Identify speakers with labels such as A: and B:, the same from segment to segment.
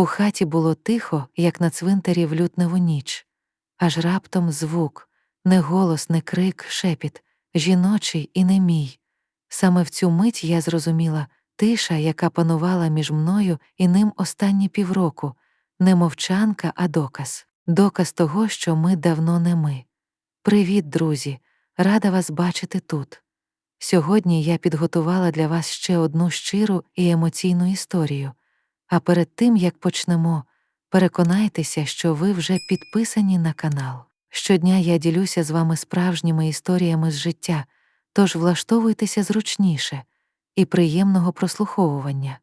A: У хаті було тихо, як на цвинтарі в лютневу ніч, аж раптом звук, не голос, не крик, шепіт, жіночий і не мій. Саме в цю мить я зрозуміла тиша, яка панувала між мною і ним останні півроку, не мовчанка, а доказ, доказ того, що ми давно не ми. Привіт, друзі! Рада вас бачити тут. Сьогодні я підготувала для вас ще одну щиру і емоційну історію. А перед тим, як почнемо, переконайтеся, що ви вже підписані на канал. Щодня я ділюся з вами справжніми історіями з життя, тож влаштовуйтеся зручніше і приємного прослуховування.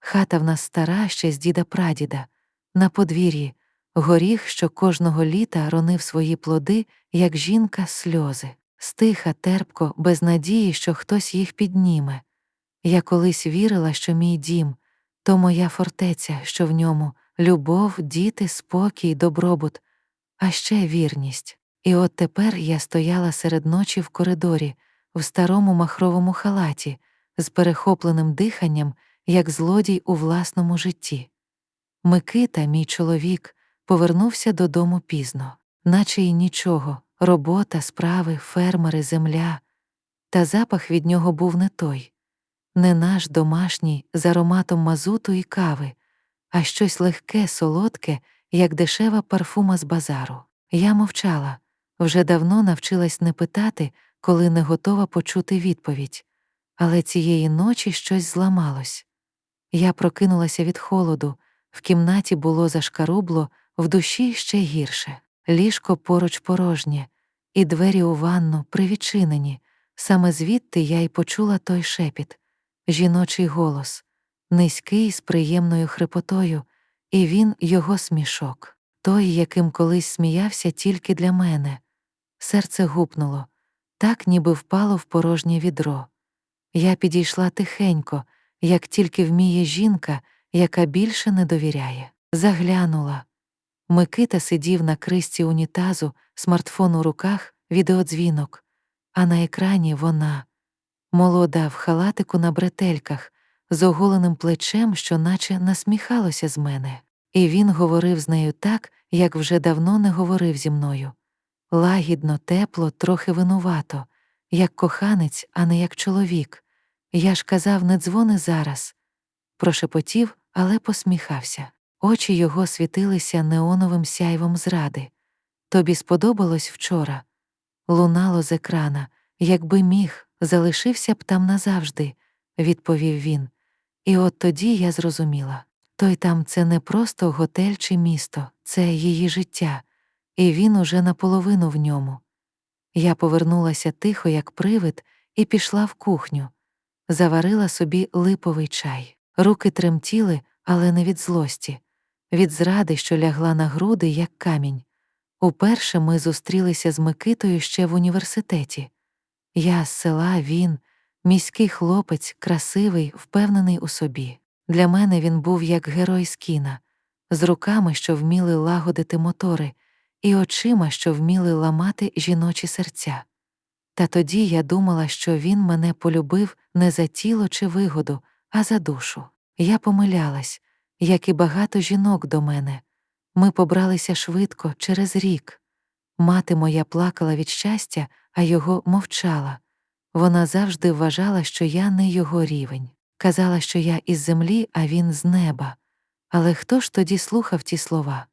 A: Хата в нас стара ще з діда прадіда, на подвір'ї, горіх, що кожного літа ронив свої плоди, як жінка сльози, стиха, терпко, без надії, що хтось їх підніме. Я колись вірила, що мій дім то моя фортеця, що в ньому любов, діти, спокій, добробут, а ще вірність. І от тепер я стояла серед ночі в коридорі, в старому махровому халаті, з перехопленим диханням, як злодій у власному житті. Микита, мій чоловік, повернувся додому пізно, наче й нічого, робота, справи, фермери, земля. Та запах від нього був не той не наш домашній з ароматом мазуту і кави, а щось легке, солодке, як дешева парфума з базару. Я мовчала, вже давно навчилась не питати, коли не готова почути відповідь. Але цієї ночі щось зламалось. Я прокинулася від холоду, в кімнаті було зашкарубло, в душі ще гірше. Ліжко поруч порожнє, і двері у ванну привідчинені. Саме звідти я й почула той шепіт жіночий голос, низький з приємною хрипотою, і він його смішок, той, яким колись сміявся тільки для мене. Серце гупнуло, так ніби впало в порожнє відро. Я підійшла тихенько, як тільки вміє жінка, яка більше не довіряє. Заглянула. Микита сидів на кристі унітазу, смартфон у руках, відеодзвінок, а на екрані вона, молода в халатику на бретельках, з оголеним плечем, що наче насміхалося з мене, і він говорив з нею так, як вже давно не говорив зі мною. Лагідно, тепло, трохи винувато, як коханець, а не як чоловік. Я ж казав, не дзвони зараз. Прошепотів, але посміхався. Очі його світилися неоновим сяйвом зради. Тобі сподобалось вчора? Лунало з екрана, якби міг, залишився б там назавжди, відповів він. І от тоді я зрозуміла той там це не просто готель чи місто, це її життя, і він уже наполовину в ньому. Я повернулася тихо, як привид, і пішла в кухню, заварила собі липовий чай. Руки тремтіли, але не від злості, від зради, що лягла на груди, як камінь. Уперше ми зустрілися з Микитою ще в університеті. Я з села він, міський хлопець, красивий, впевнений у собі. Для мене він був як герой з кіна, з руками, що вміли лагодити мотори, і очима, що вміли ламати жіночі серця. Та тоді я думала, що він мене полюбив не за тіло чи вигоду, а за душу. Я помилялась, як і багато жінок до мене. Ми побралися швидко через рік. Мати моя плакала від щастя, а його мовчала. Вона завжди вважала, що я не його рівень, казала, що я із землі, а він з неба. Але хто ж тоді слухав ті слова?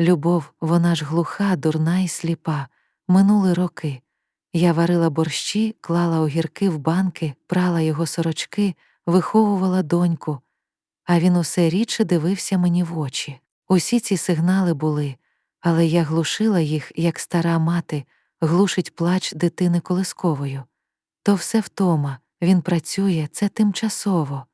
A: Любов, вона ж глуха, дурна і сліпа, минули роки. Я варила борщі, клала огірки в банки, прала його сорочки, виховувала доньку, а він усе рідше дивився мені в очі. Усі ці сигнали були, але я глушила їх, як стара мати, глушить плач дитини колисковою. То все втома, він працює, це тимчасово.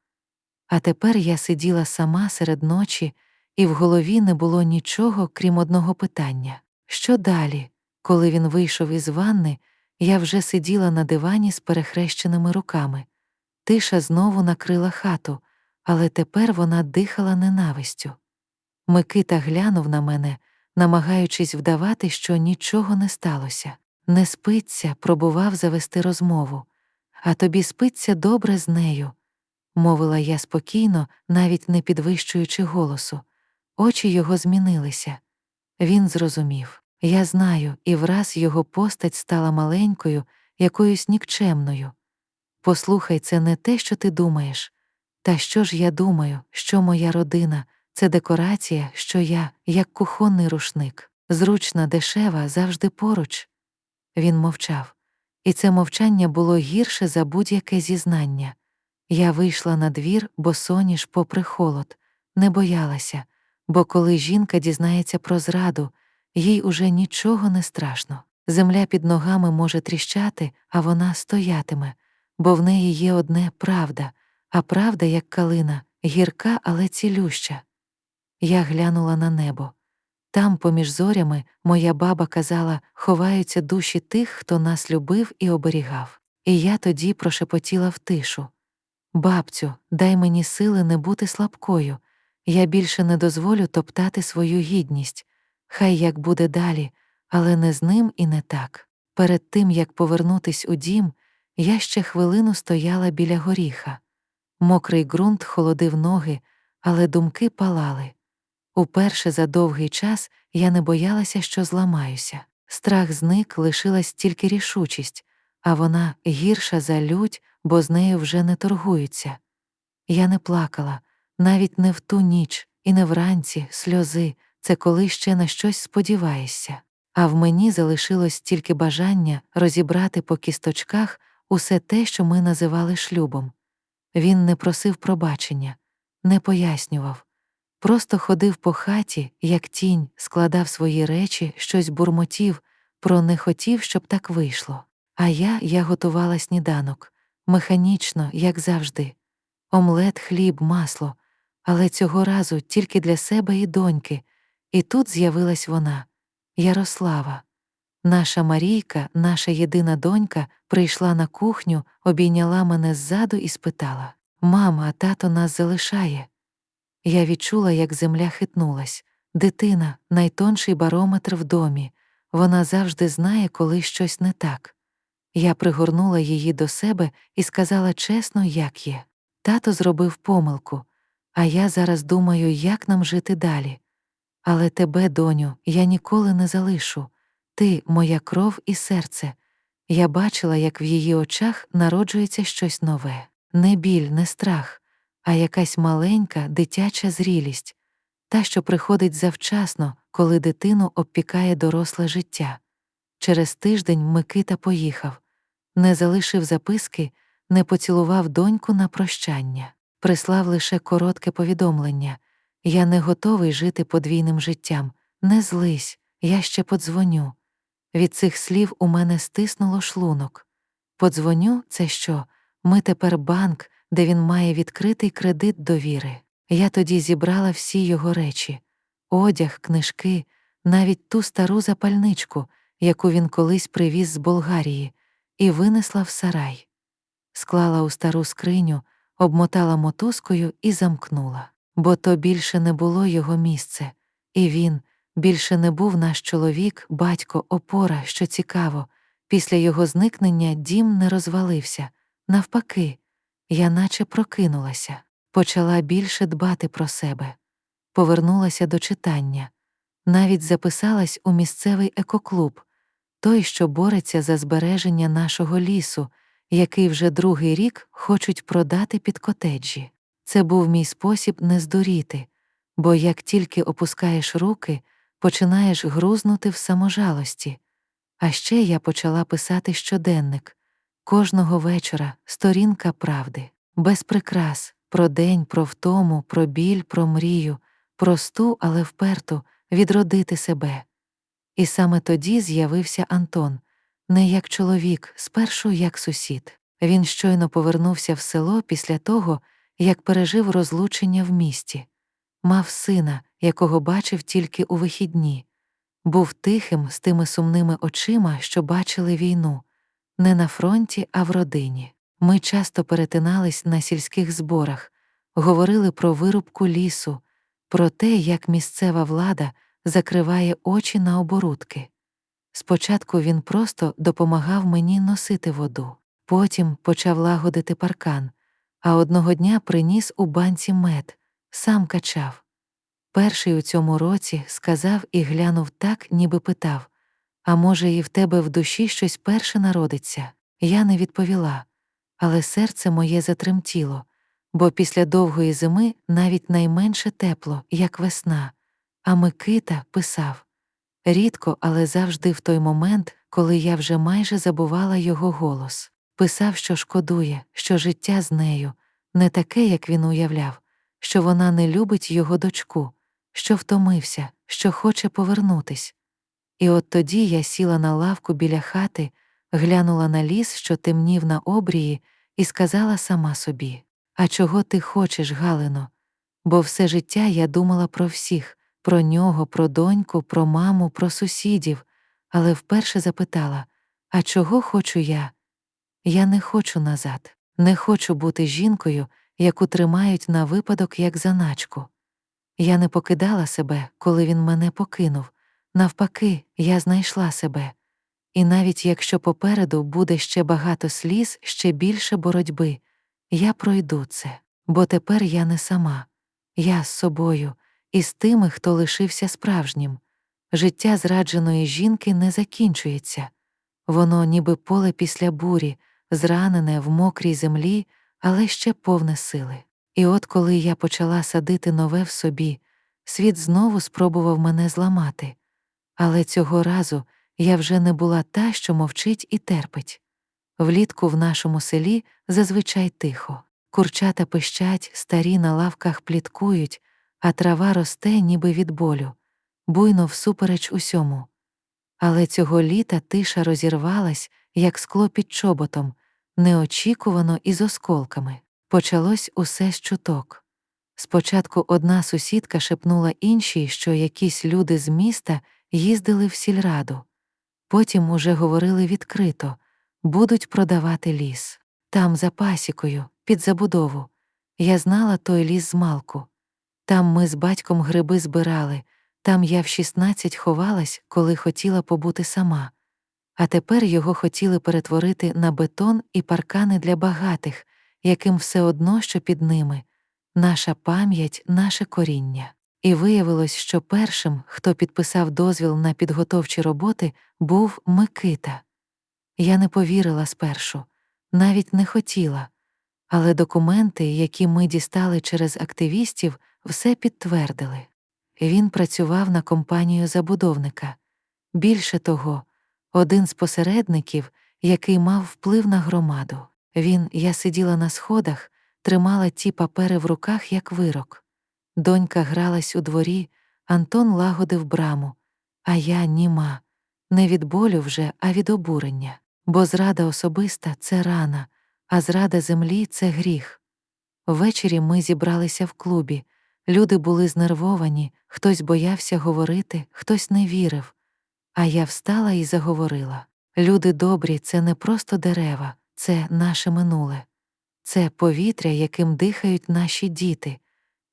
A: А тепер я сиділа сама серед ночі, і в голові не було нічого, крім одного питання що далі? Коли він вийшов із ванни, я вже сиділа на дивані з перехрещеними руками. Тиша знову накрила хату, але тепер вона дихала ненавистю. Микита глянув на мене, намагаючись вдавати, що нічого не сталося. Не спиться, пробував завести розмову, а тобі спиться добре з нею, мовила я спокійно, навіть не підвищуючи голосу. очі його змінилися. Він зрозумів. Я знаю, і враз його постать стала маленькою, якоюсь нікчемною. Послухай, це не те, що ти думаєш. Та що ж я думаю, що моя родина це декорація, що я, як кухонний рушник, зручна, дешева, завжди поруч. Він мовчав, і це мовчання було гірше за будь-яке зізнання. Я вийшла на двір, бо соніш, попри холод, не боялася, бо коли жінка дізнається про зраду, їй уже нічого не страшно. Земля під ногами може тріщати, а вона стоятиме, бо в неї є одне правда, а правда, як калина, гірка, але цілюща. Я глянула на небо. Там, поміж зорями, моя баба казала, ховаються душі тих, хто нас любив і оберігав. І я тоді прошепотіла в тишу. Бабцю, дай мені сили не бути слабкою. Я більше не дозволю топтати свою гідність. Хай як буде далі, але не з ним і не так. Перед тим, як повернутись у дім, я ще хвилину стояла біля горіха. Мокрий ґрунт холодив ноги, але думки палали. Уперше за довгий час я не боялася, що зламаюся. Страх зник, лишилась тільки рішучість, а вона гірша за лють, бо з нею вже не торгуються. Я не плакала, навіть не в ту ніч, і не вранці сльози це коли ще на щось сподіваєшся. А в мені залишилось тільки бажання розібрати по кісточках усе те, що ми називали шлюбом. Він не просив пробачення, не пояснював, просто ходив по хаті, як тінь, складав свої речі, щось бурмотів, про не хотів, щоб так вийшло. А я я готувала сніданок механічно, як завжди, омлет, хліб, масло, але цього разу тільки для себе і доньки, і тут з'явилась вона, Ярослава. Наша Марійка, наша єдина донька, прийшла на кухню, обійняла мене ззаду і спитала Мама, тато нас залишає. Я відчула, як земля хитнулась. Дитина найтонший барометр в домі. Вона завжди знає, коли щось не так. Я пригорнула її до себе і сказала чесно, як є. Тато зробив помилку, а я зараз думаю, як нам жити далі. Але тебе, доню, я ніколи не залишу. Ти моя кров і серце. Я бачила, як в її очах народжується щось нове, не біль, не страх, а якась маленька дитяча зрілість, та, що приходить завчасно, коли дитину обпікає доросле життя. Через тиждень Микита поїхав, не залишив записки, не поцілував доньку на прощання, прислав лише коротке повідомлення я не готовий жити подвійним життям, не злись, я ще подзвоню. Від цих слів у мене стиснуло шлунок. Подзвоню, це що? Ми тепер банк, де він має відкритий кредит довіри. Я тоді зібрала всі його речі одяг, книжки, навіть ту стару запальничку, яку він колись привіз з Болгарії, і винесла в сарай. Склала у стару скриню, обмотала мотузкою і замкнула, бо то більше не було його місце, і він. Більше не був наш чоловік, батько, опора, що цікаво. Після його зникнення дім не розвалився. Навпаки, я наче прокинулася, почала більше дбати про себе, повернулася до читання, навіть записалась у місцевий екоклуб, той, що бореться за збереження нашого лісу, який вже другий рік хочуть продати під котеджі. Це був мій спосіб не здуріти, бо як тільки опускаєш руки починаєш грузнути в саможалості. А ще я почала писати щоденник кожного вечора сторінка правди, без прикрас, про день, про втому, про біль, про мрію, просту, але вперту відродити себе. І саме тоді з'явився Антон, не як чоловік, спершу як сусід. Він щойно повернувся в село після того, як пережив розлучення в місті, мав сина, якого бачив тільки у вихідні, був тихим з тими сумними очима, що бачили війну, не на фронті, а в родині. Ми часто перетинались на сільських зборах, говорили про вирубку лісу, про те, як місцева влада закриває очі на оборудки. Спочатку він просто допомагав мені носити воду, потім почав лагодити паркан, а одного дня приніс у банці мед, сам качав. перший у цьому році, сказав і глянув так, ніби питав А може, і в тебе в душі щось перше народиться? Я не відповіла, але серце моє затремтіло, бо після довгої зими навіть найменше тепло, як весна. А Микита писав рідко, але завжди в той момент, коли я вже майже забувала його голос. Писав, що шкодує, що життя з нею не таке, як він уявляв, що вона не любить його дочку, що втомився, що хоче повернутись. І от тоді я сіла на лавку біля хати, глянула на ліс, що темнів на обрії, і сказала сама собі А чого ти хочеш, Галино? Бо все життя я думала про всіх, про нього, про доньку, про маму, про сусідів, але вперше запитала А чого хочу я? Я не хочу назад, не хочу бути жінкою, яку тримають на випадок як заначку. Я не покидала себе, коли він мене покинув. Навпаки, я знайшла себе. І навіть якщо попереду буде ще багато сліз, ще більше боротьби, я пройду це, бо тепер я не сама, я з собою і з тими, хто лишився справжнім. Життя зрадженої жінки не закінчується, воно, ніби поле після бурі, зранене в мокрій землі, але ще повне сили. І от коли я почала садити нове в собі, світ знову спробував мене зламати. Але цього разу я вже не була та, що мовчить і терпить. Влітку в нашому селі зазвичай тихо. Курчата пищать, старі на лавках пліткують, а трава росте, ніби від болю, буйно всупереч усьому. Але цього літа тиша розірвалась, як скло під чоботом, неочікувано і з осколками. Почалось усе з чуток. Спочатку одна сусідка шепнула іншій, що якісь люди з міста їздили в сільраду. Потім уже говорили відкрито будуть продавати ліс. Там, за пасікою, під забудову. Я знала той ліс з малку. Там ми з батьком гриби збирали, там я в 16 ховалась, коли хотіла побути сама. А тепер його хотіли перетворити на бетон і паркани для багатих, яким все одно, що під ними наша пам'ять, наше коріння. І виявилось, що першим, хто підписав дозвіл на підготовчі роботи, був Микита. Я не повірила спершу, навіть не хотіла, але документи, які ми дістали через активістів, все підтвердили. Він працював на компанію забудовника. Більше того, один з посередників, який мав вплив на громаду. Він, я сиділа на сходах, тримала ті папери в руках, як вирок. Донька гралась у дворі, Антон лагодив браму, а я німа, не від болю вже, а від обурення. Бо зрада особиста це рана, а зрада землі це гріх. Ввечері ми зібралися в клубі. Люди були знервовані, хтось боявся говорити, хтось не вірив. А я встала і заговорила люди добрі, це не просто дерева, це наше минуле, це повітря, яким дихають наші діти.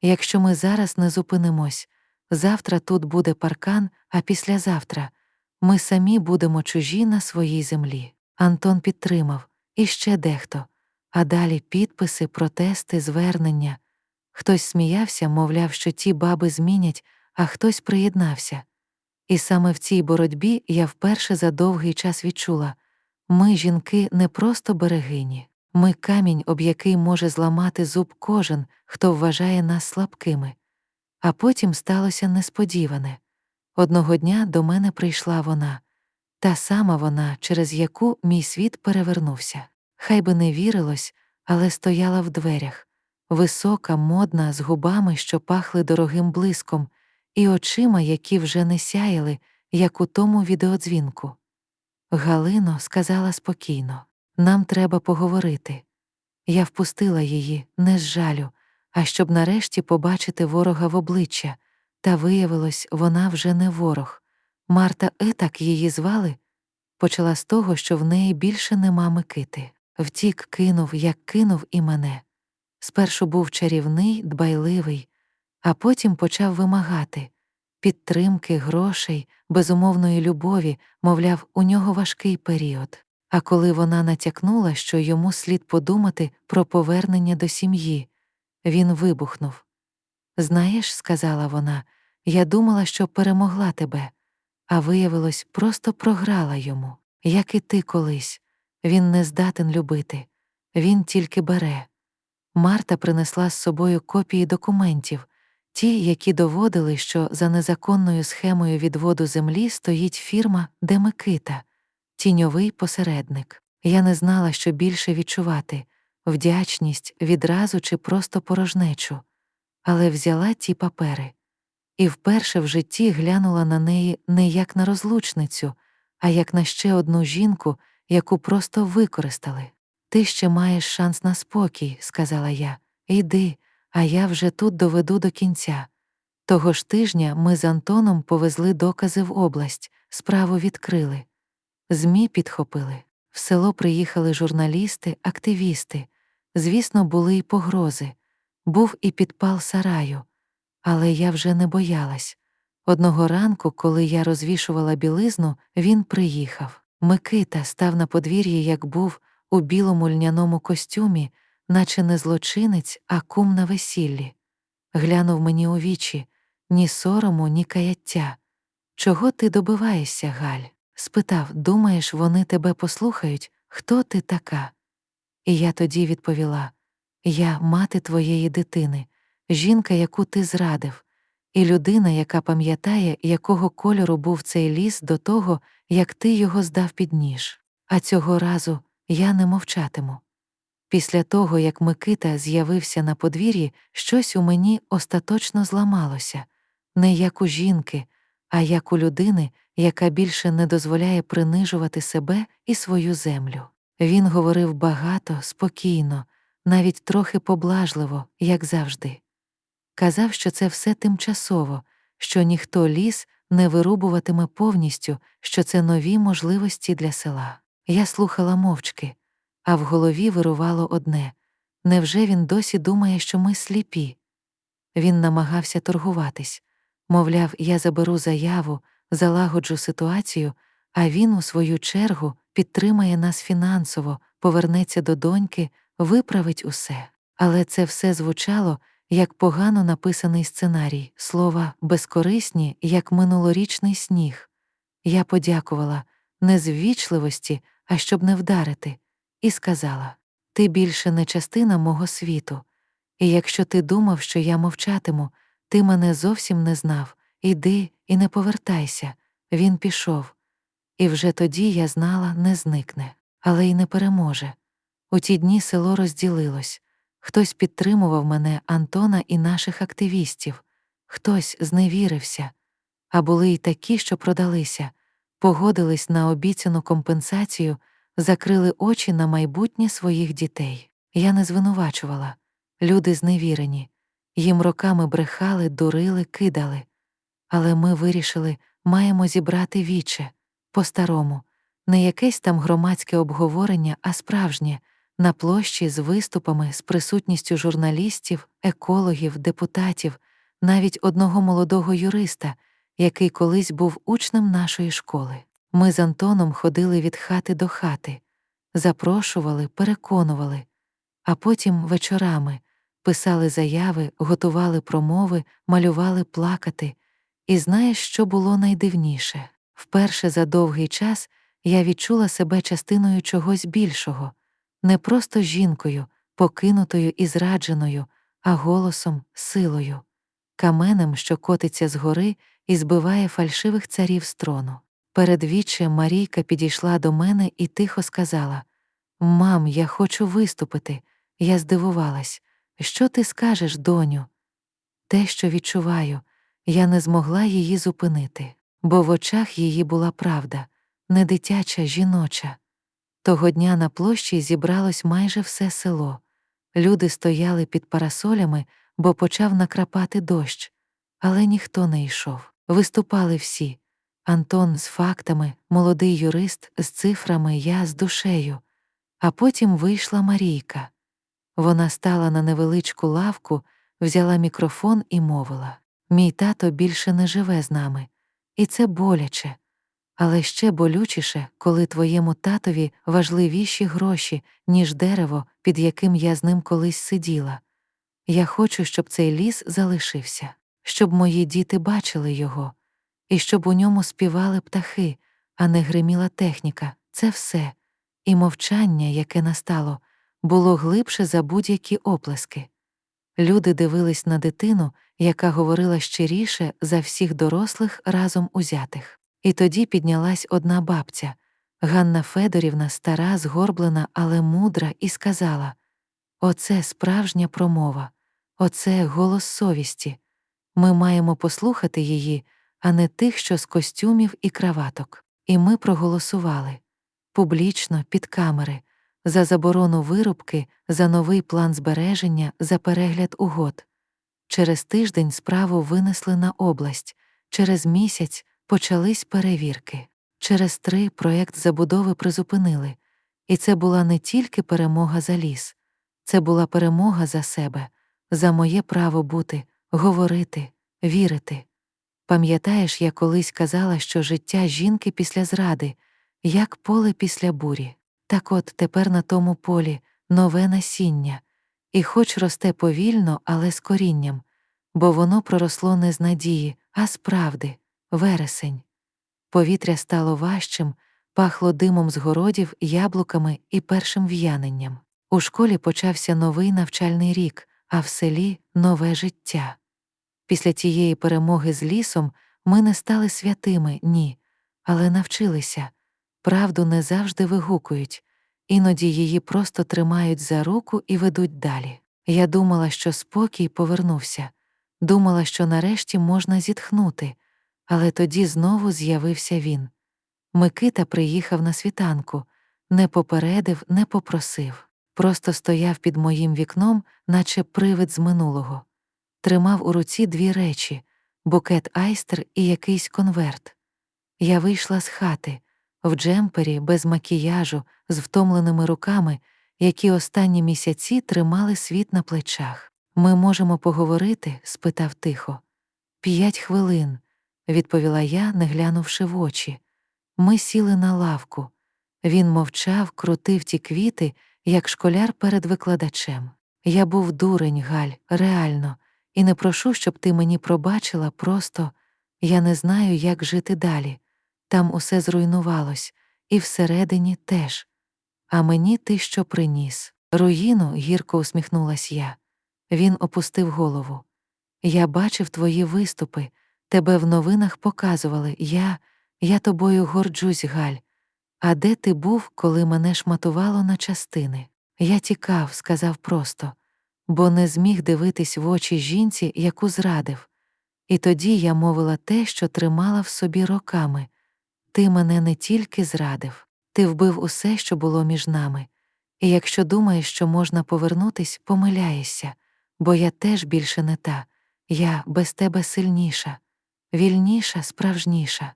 A: Якщо ми зараз не зупинимось, завтра тут буде паркан, а післязавтра ми самі будемо чужі на своїй землі. Антон підтримав, і ще дехто, а далі підписи, протести, звернення. Хтось сміявся, мовляв, що ті баби змінять, а хтось приєднався. І саме в цій боротьбі я вперше за довгий час відчула ми, жінки, не просто берегині, ми камінь, об який може зламати зуб кожен, хто вважає нас слабкими. А потім сталося несподіване. Одного дня до мене прийшла вона, та сама вона, через яку мій світ перевернувся. Хай би не вірилось, але стояла в дверях висока, модна, з губами, що пахли дорогим блиском, і очима, які вже не сяяли, як у тому відеодзвінку. Галино сказала спокійно нам треба поговорити. Я впустила її не з жалю, а щоб нарешті побачити ворога в обличчя, та виявилось, вона вже не ворог. Марта Етак її звали, почала з того, що в неї більше нема Микити. Втік, кинув, як кинув і мене. Спершу був чарівний, дбайливий, а потім почав вимагати підтримки, грошей, безумовної любові, мовляв, у нього важкий період. А коли вона натякнула, що йому слід подумати про повернення до сім'ї, він вибухнув. Знаєш, сказала вона, я думала, що перемогла тебе, а виявилось, просто програла йому, як і ти колись. Він не здатен любити, він тільки бере. Марта принесла з собою копії документів, ті, які доводили, що за незаконною схемою відводу землі стоїть фірма Демикита, тіньовий посередник. Я не знала, що більше відчувати вдячність відразу чи просто порожнечу, але взяла ті папери і вперше в житті глянула на неї не як на розлучницю, а як на ще одну жінку, яку просто використали. Ти ще маєш шанс на спокій, сказала я. Йди, а я вже тут доведу до кінця. Того ж тижня ми з Антоном повезли докази в область, справу відкрили. ЗМІ підхопили. В село приїхали журналісти, активісти. Звісно, були й погрози. Був і підпал сараю. Але я вже не боялась. Одного ранку, коли я розвішувала білизну, він приїхав. Микита став на подвір'ї, як був, у білому льняному костюмі, наче не злочинець, а кум на весіллі. Глянув мені у вічі ні сорому, ні каяття. Чого ти добиваєшся, Галь? Спитав, думаєш, вони тебе послухають, хто ти така? І я тоді відповіла Я мати твоєї дитини, жінка, яку ти зрадив, і людина, яка пам'ятає, якого кольору був цей ліс до того, як ти його здав під ніж. А цього разу я не мовчатиму. Після того, як Микита з'явився на подвір'ї, щось у мені остаточно зламалося не як у жінки, а як у людини, яка більше не дозволяє принижувати себе і свою землю. Він говорив багато, спокійно, навіть трохи поблажливо, як завжди. Казав, що це все тимчасово, що ніхто ліс не вирубуватиме повністю, що це нові можливості для села. Я слухала мовчки, а в голові вирувало одне невже він досі думає, що ми сліпі? Він намагався торгуватись, мовляв, я заберу заяву, залагоджу ситуацію, а він, у свою чергу, підтримає нас фінансово, повернеться до доньки, виправить усе. Але це все звучало як погано написаний сценарій, слова безкорисні, як минулорічний сніг. Я подякувала не з ввічливості, а щоб не вдарити, і сказала Ти більше не частина мого світу, і якщо ти думав, що я мовчатиму, ти мене зовсім не знав. Іди і не повертайся. Він пішов. І вже тоді я знала, не зникне, але й не переможе. У ті дні село розділилось. Хтось підтримував мене, Антона і наших активістів, хтось зневірився, а були й такі, що продалися, погодились на обіцяну компенсацію, закрили очі на майбутнє своїх дітей. Я не звинувачувала. Люди зневірені, їм роками брехали, дурили, кидали. Але ми вирішили, маємо зібрати віче по-старому, не якесь там громадське обговорення, а справжнє на площі з виступами, з присутністю журналістів, екологів, депутатів, навіть одного молодого юриста, який колись був учнем нашої школи. Ми з Антоном ходили від хати до хати, запрошували, переконували, а потім вечорами писали заяви, готували промови, малювали плакати. І знаєш, що було найдивніше? Вперше за довгий час я відчула себе частиною чогось більшого не просто жінкою, покинутою і зрадженою, а голосом, силою, каменем, що котиться з гори і збиває фальшивих царів з трону. Перед віччям Марійка підійшла до мене і тихо сказала Мам, я хочу виступити. Я здивувалась. Що ти скажеш, доню? Те, що відчуваю, я не змогла її зупинити, бо в очах її була правда, не дитяча, жіноча. Того дня на площі зібралось майже все село. Люди стояли під парасолями, бо почав накрапати дощ, але ніхто не йшов. Виступали всі Антон з фактами, молодий юрист з цифрами, я з душею. А потім вийшла Марійка. Вона стала на невеличку лавку, взяла мікрофон і мовила Мій тато більше не живе з нами, і це боляче. Але ще болючіше, коли твоєму татові важливіші гроші, ніж дерево, під яким я з ним колись сиділа. Я хочу, щоб цей ліс залишився, щоб мої діти бачили його, і щоб у ньому співали птахи, а не гриміла техніка. Це все. І мовчання, яке настало, було глибше за будь-які оплески. Люди дивились на дитину, яка говорила щиріше за всіх дорослих разом узятих. І тоді піднялась одна бабця, Ганна Федорівна, стара, згорблена, але мудра, і сказала Оце справжня промова, оце голос совісті. Ми маємо послухати її, а не тих, що з костюмів і краваток. І ми проголосували публічно, під камери, за заборону вирубки, за новий план збереження, за перегляд угод. Через тиждень справу винесли на область, через місяць почались перевірки. Через три проєкт забудови призупинили, і це була не тільки перемога за ліс, це була перемога за себе, за моє право бути, говорити, вірити. Пам'ятаєш, я колись казала, що життя жінки після зради, як поле після бурі. Так от тепер на тому полі нове насіння, і хоч росте повільно, але з корінням, бо воно проросло не з надії, а з правди, вересень. Повітря стало важчим, пахло димом з городів, яблуками і першим в'яненням. У школі почався новий навчальний рік, а в селі нове життя. Після тієї перемоги з лісом ми не стали святими, ні, але навчилися. Правду не завжди вигукують, іноді її просто тримають за руку і ведуть далі. Я думала, що спокій повернувся, думала, що нарешті можна зітхнути, але тоді знову з'явився він. Микита приїхав на світанку, не попередив, не попросив, просто стояв під моїм вікном, наче привид з минулого, тримав у руці дві речі букет айстер і якийсь конверт. Я вийшла з хати в джемпері, без макіяжу, з втомленими руками, які останні місяці тримали світ на плечах. Ми можемо поговорити? спитав тихо. П'ять хвилин, відповіла я, не глянувши в очі. Ми сіли на лавку. Він мовчав, крутив ті квіти, як школяр перед викладачем. Я був дурень, Галь, реально, і не прошу, щоб ти мені пробачила, просто я не знаю, як жити далі. Там усе зруйнувалось, і всередині теж. А мені ти що приніс. Руїну, гірко усміхнулась я. Він опустив голову. Я бачив твої виступи, тебе в новинах показували. Я, я тобою горджусь, Галь. А де ти був, коли мене шматувало на частини? Я тікав, сказав просто, бо не зміг дивитись в очі жінці, яку зрадив. І тоді я мовила те, що тримала в собі роками. Ти мене не тільки зрадив, ти вбив усе, що було між нами. І якщо думаєш, що можна повернутись, помиляєшся, бо я теж більше не та, я без тебе сильніша, вільніша, справжніша.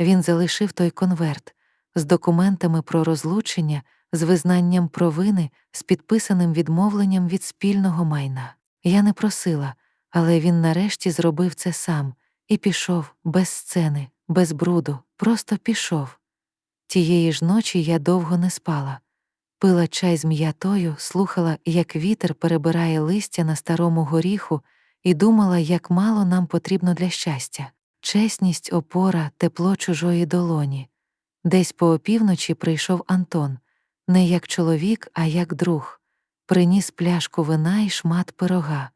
A: Він залишив той конверт з документами про розлучення, з визнанням провини, з підписаним відмовленням від спільного майна. Я не просила, але він нарешті зробив це сам і пішов без сцени, без бруду, просто пішов. Тієї ж ночі я довго не спала. Пила чай з м'ятою, слухала, як вітер перебирає листя на старому горіху, і думала, як мало нам потрібно для щастя чесність, опора, тепло чужої долоні. Десь по опівночі прийшов Антон, не як чоловік, а як друг, приніс пляшку вина і шмат пирога.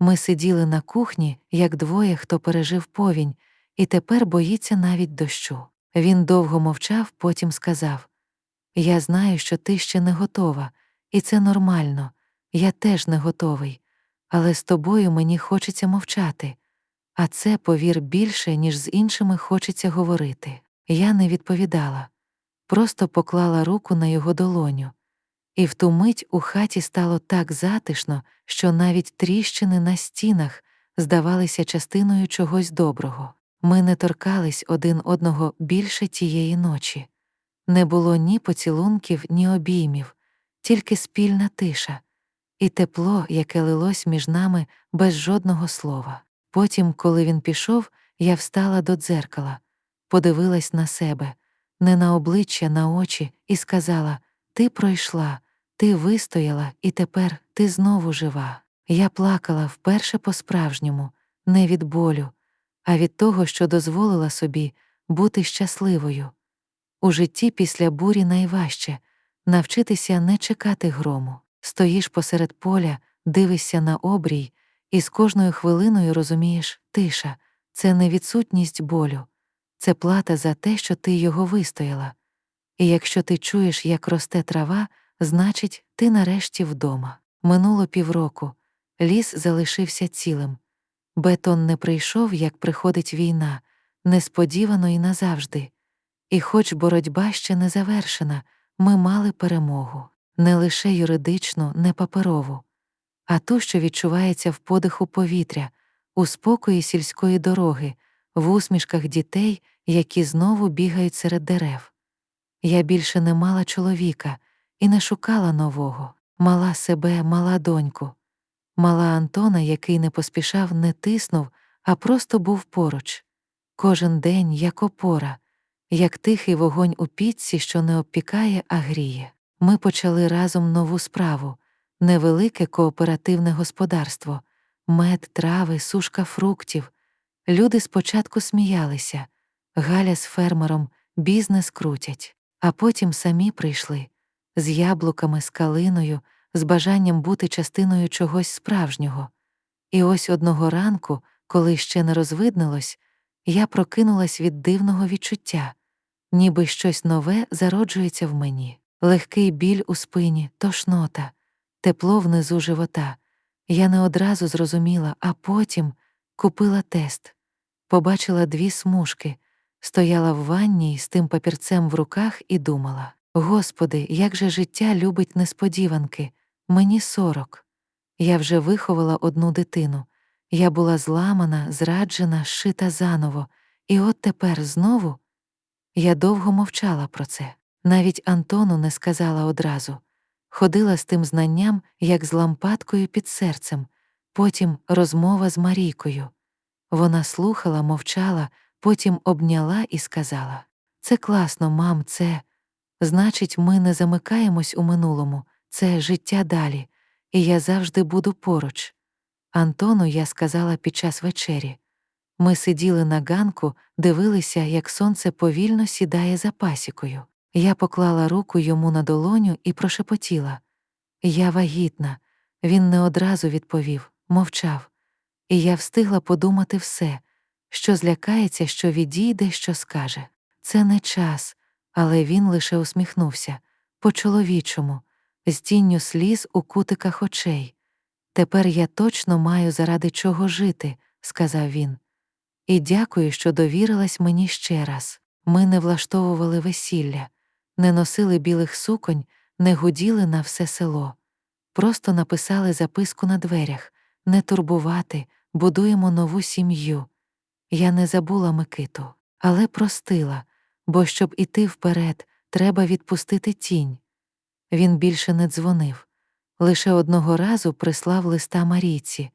A: Ми сиділи на кухні, як двоє, хто пережив повінь, і тепер боїться навіть дощу. Він довго мовчав, потім сказав Я знаю, що ти ще не готова, і це нормально, я теж не готовий, але з тобою мені хочеться мовчати, а це, повір, більше, ніж з іншими хочеться говорити. Я не відповідала, просто поклала руку на його долоню. І в ту мить у хаті стало так затишно, що навіть тріщини на стінах здавалися частиною чогось доброго. Ми не торкались один одного більше тієї ночі. Не було ні поцілунків, ні обіймів, тільки спільна тиша, і тепло, яке лилось між нами без жодного слова. Потім, коли він пішов, я встала до дзеркала, подивилась на себе, не на обличчя, на очі, і сказала: Ти пройшла, ти вистояла, і тепер ти знову жива. Я плакала вперше по-справжньому, не від болю, а від того, що дозволила собі бути щасливою. У житті після бурі найважче навчитися не чекати грому. Стоїш посеред поля, дивишся на обрій, і з кожною хвилиною розумієш, тиша це не відсутність болю, це плата за те, що ти його вистояла. І якщо ти чуєш, як росте трава, значить, ти нарешті вдома. Минуло півроку, ліс залишився цілим. Бетон не прийшов, як приходить війна, несподівано і назавжди. І хоч боротьба ще не завершена, ми мали перемогу не лише юридичну, не паперову, а ту, що відчувається в подиху повітря, у спокої сільської дороги, в усмішках дітей, які знову бігають серед дерев. Я більше не мала чоловіка і не шукала нового, мала себе, мала доньку, мала Антона, який не поспішав, не тиснув, а просто був поруч. Кожен день як опора, як тихий вогонь у пічці, що не обпікає, а гріє. Ми почали разом нову справу невелике кооперативне господарство, мед, трави, сушка фруктів. Люди спочатку сміялися, Галя з фермером бізнес крутять, а потім самі прийшли з яблуками, з калиною, з бажанням бути частиною чогось справжнього. І ось одного ранку, коли ще не розвиднилось, я прокинулась від дивного відчуття, ніби щось нове зароджується в мені, легкий біль у спині, тошнота, тепло внизу живота. Я не одразу зрозуміла, а потім купила тест, побачила дві смужки, стояла в ванні з тим папірцем в руках і думала: Господи, як же життя любить несподіванки, мені сорок. Я вже виховала одну дитину. Я була зламана, зраджена, шита заново, і от тепер знову я довго мовчала про це. Навіть Антону не сказала одразу. Ходила з тим знанням, як з лампадкою під серцем, потім розмова з Марійкою. Вона слухала, мовчала, потім обняла і сказала: Це класно, мам, це. Значить, ми не замикаємось у минулому, це життя далі, і я завжди буду поруч. Антону я сказала під час вечері. Ми сиділи на ганку, дивилися, як сонце повільно сідає за пасікою. Я поклала руку йому на долоню і прошепотіла Я вагітна. Він не одразу відповів, мовчав, і я встигла подумати все, що злякається, що відійде, що скаже. Це не час, але він лише усміхнувся по-чоловічому, з тінню сліз у кутиках очей. Тепер я точно маю заради чого жити, сказав він. І дякую, що довірилась мені ще раз. Ми не влаштовували весілля, не носили білих суконь, не гуділи на все село. Просто написали записку на дверях не турбувати, будуємо нову сім'ю. Я не забула Микиту, але простила, бо щоб іти вперед, треба відпустити тінь. Він більше не дзвонив. Лише одного разу прислав листа Марійці.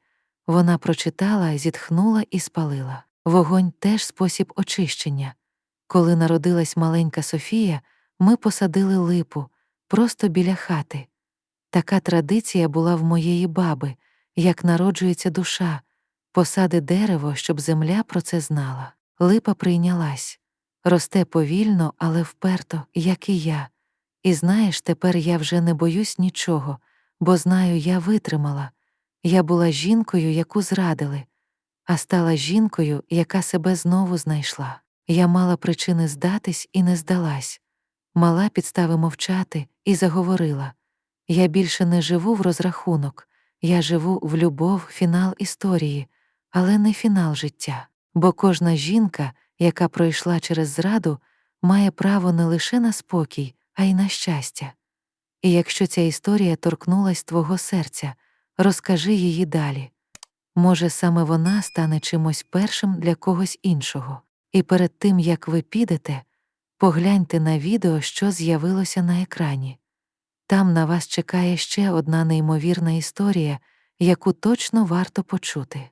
A: Вона прочитала, зітхнула і спалила. Вогонь теж спосіб очищення. Коли народилась маленька Софія, ми посадили липу просто біля хати. Така традиція була в моєї баби, як народжується душа, посади дерево, щоб земля про це знала. Липа прийнялась, росте повільно, але вперто, як і я. І знаєш, тепер я вже не боюсь нічого, бо знаю, я витримала. Я була жінкою, яку зрадили, а стала жінкою, яка себе знову знайшла. Я мала причини здатись і не здалась, мала підстави мовчати і заговорила я більше не живу в розрахунок, я живу в любов, фінал історії, але не фінал життя. Бо кожна жінка, яка пройшла через зраду, має право не лише на спокій, а й на щастя. І якщо ця історія торкнулась твого серця, розкажи її далі. Може, саме вона стане чимось першим для когось іншого. І перед тим, як ви підете, погляньте на відео, що з'явилося на екрані. Там на вас чекає ще одна неймовірна історія, яку точно варто почути.